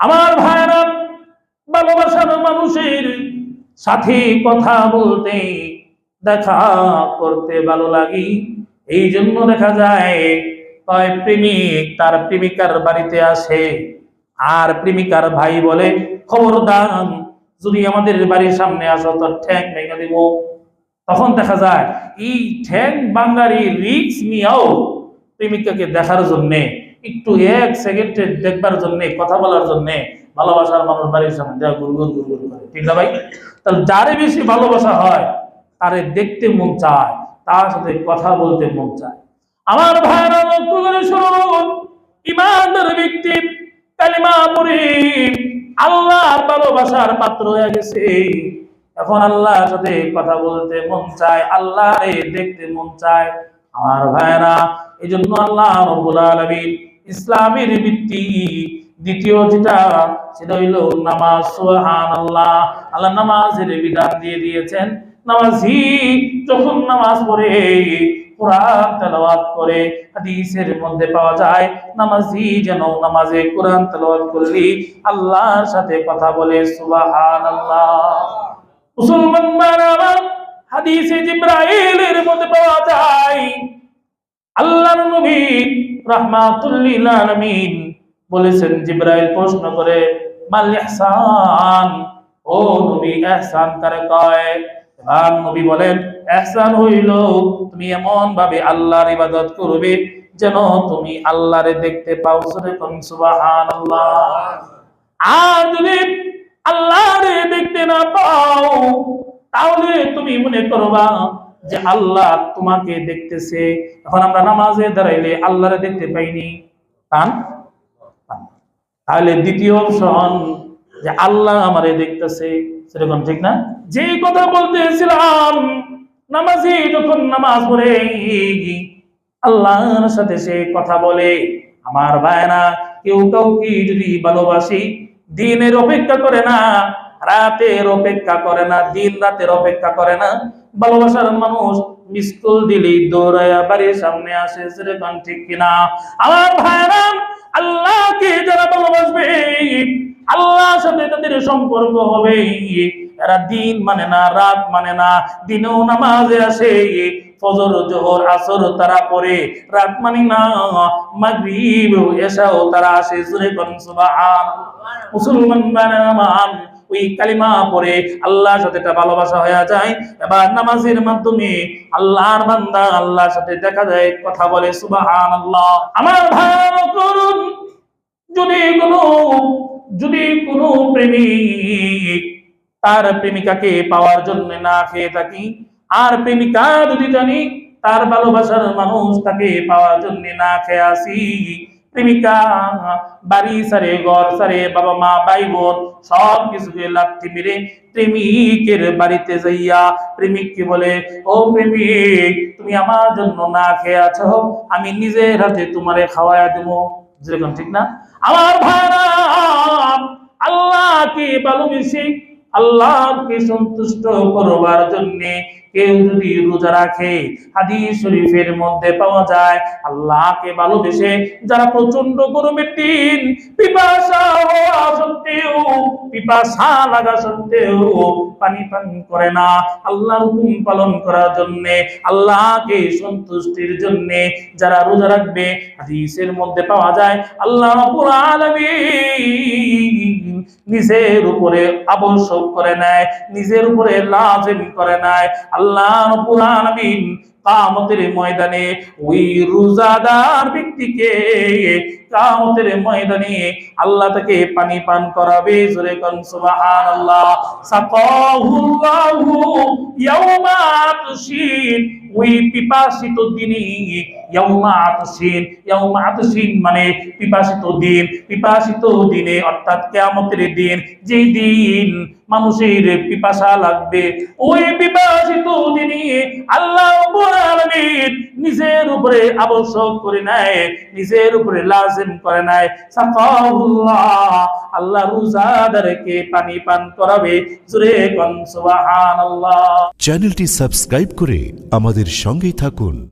আমার ভাইরা ভালোবাসার মানুষের সাথে কথা বলতে, দেখা করতে ভালো লাগি। এই জন্য দেখা যায় প্রেমিক তার প্রেমিকার বাড়িতে আসে। আর প্রেমিকার ভাই বলে, খবরদার, যদি আমাদের বাড়ির সামনে আসো, তো ঠ্যাং ভেঙে দিব। তখন দেখা যায়, এই ঠ্যাং বাঙ্গারি, রিক্স নিয়েও প্রেমিকাকে দেখার জন্যে। একটু এক সেকেন্ডে দেখবার জন্য, কথা বলার জন্য ভালোবাসার মানুষ বাড়ির সামনে দেওয়া গুরগুর গুরগুর করে। ঠিক না ভাই? তাহলে যারে বেশি ভালোবাসা হয়, তারে দেখতে মন চায়, তার সাথে কথা বলতে মন চায়। আমার ভাইরা লক্ষ্য করে শুনুন, ইমানদার ব্যক্তি, কালিমা পড়ে আল্লাহর ভালোবাসার পাত্র হয়ে গেছে। এখন আল্লাহর সাথে কথা বলতে মন চায় আল্লাহ দেখতে মন চায়। আমার ভাইরা এই জন্য আল্লাহ রব্বুল আলামিন ইসলামের ভিত্তি। দ্বিতীয় যেটা, সেটা হইল নামাজ, সুবহানাল্লাহ। আল্লাহ নামাজের বিধান দিয়ে দিয়েছেন। নামাজি যখন নামাজ পড়ে, কোরআন তেলাওয়াত করে, হাদিসের মধ্যে পাওয়া যায়, নামাজি যেন নামাজে কোরআন তেলাওয়াত করলি আল্লাহর সাথে কথা বলে, সুবহানাল্লাহ। মুসলমান বানাবা হাদিসে মধ্যে পাওয়া যায় আল্লাহর নবী রাহমাতুল্লিল বলেছেন, জিব্রাইল প্রশ্ন করে, মাল ইহসান? ও নবী, ইহসান কয়? আর নবী বলেন, ইহসান হইল, তুমি এমন ভাবে আল্লাহর ইবাদত করবে যেন তুমি আল্লাহরে দেখতে পাও। সরে কোন সুবহানাল্লাহ। আর যদি আল্লাহরে দেখতে না পাও, তাহলে তুমি মনে করবা যে আল্লাহ তোমাকে দেখতেছে। এখন আমরা নামাজে দাঁড়াইলে আল্লাহরে দেখতে পাইনি। পান। তাহলে দ্বিতীয় অপশন, যে আল্লাহ আমারে দেখতেছে। সেরকম ঠিক না? যে কথা বলতেছিলাম, নামাজি যখন নামাজ পড়ে, আল্লাহর সাথে সে কথা বলে। আমার ভাইনা কেউ কাউকে যদি ভালোবাসি, দিনের অপেক্ষা করে না, রাতের অপেক্ষা করে না, দিন রাতের অপেক্ষা করে না ভালোবাসার মানুষ মিসকুল দিলি দৌড়াইয়া বাড়ির সামনে আসে সেরকম ঠিক কিনা? আমার ভাইরা আল্লাহকে যারা ভালোবাসবে, আল্লাহর সাথে তাদের সম্পর্ক হবে। এরা দিন মানে না, রাত মানে না, দিনেও নামাজে আসে। ফজর, জোহর, আসর তারা পড়ে, রাত মানি না, মাগরিব এসাও তারা আসে সুরে কোন সুবহান মুসলমান বানামান ওই কালিমা পড়ে আল্লাহর সাথে একটা ভালোবাসা হয়ে যায়। এবার নামাজের মাধ্যমে আল্লাহর বান্দা আল্লাহর সাথে দেখা যায়, কথা বলে সুবাহান আমার ভালো করুন। যদি কোনো যদি কোনো প্রেমিক তার প্রেমিকাকে পাওয়ার জন্য না খেয়ে থাকি, আর প্রেমিকা যদি জানি তার ভালোবাসার মানুষ তাকে পাওয়ার জন্য না খেয়ে আসি প্রেমিকা, বাড়ি সারে, ঘর সারে, বাবা মা ভাই বোন সব মেরে প্রেমিকের বাড়িতে যাইয়া বলে, ও প্রেমিক, তুমি আমার জন্য না খেয়ে আছো? আমি নিজের হাতে তোমারে খাওয়াইয়া দেবো। যেরকম ঠিক না? আমার ভাইরা আল্লাহকে ভালোবেসে, আল্লাহকে সন্তুষ্ট করবার জন্যে কেউ যদি রোজা রাখে, হাদিস শরীফের মধ্যে পাওয়া যায়, আল্লাহকে ভালোবেসে যারা প্রচণ্ড গরমের দিন পিপাসা হওয়া সত্ত্বেও, পিপাসা লাগা সত্ত্বেও পানি পান করে না। আল্লাহর হুকুম পালন করার জন্যে, আল্লাহকে সন্তুষ্টির জন্যে যারা রোজা রাখবে, হাদিসের মধ্যে পাওয়া যায়, আল্লাহ রাব্বুল আলামিন নিজের উপরে আবশ্যক করে নেয়, নিজের উপরে লাজিম করে নেয়। আল্লাহ কামতের ময়দানে ওই রোজাদার ব্যক্তিকে কামতের ময়দানে আল্লাহ তাকে পানি পান করাবে। জোরে কোন, সুবহানাল্লাহ। সাকাহুল্লাহু ইয়াউমা তুশিন ওই পিপাসিত দিনে ইয়াউমা আতশিন ইয়াউমা আতশিন মানে পিপাসিত দিন, পিপাসিত দিনে অর্থাৎ কিয়ামতের দিন, যেই দিন মানুষের পিপাসা লাগবে, ওই পিপাসিত দিনে আল্লাহ নিজের উপরে আবশ্যক করে নেয়, নিজের উপরে লাজিম করে নেয়। আল্লাহ রোজাদারকে পানি পান করাবে, জোরে চ্যানেলটি সাবস্ক্রাইব করে আমাদের সঙ্গেই থাকুন।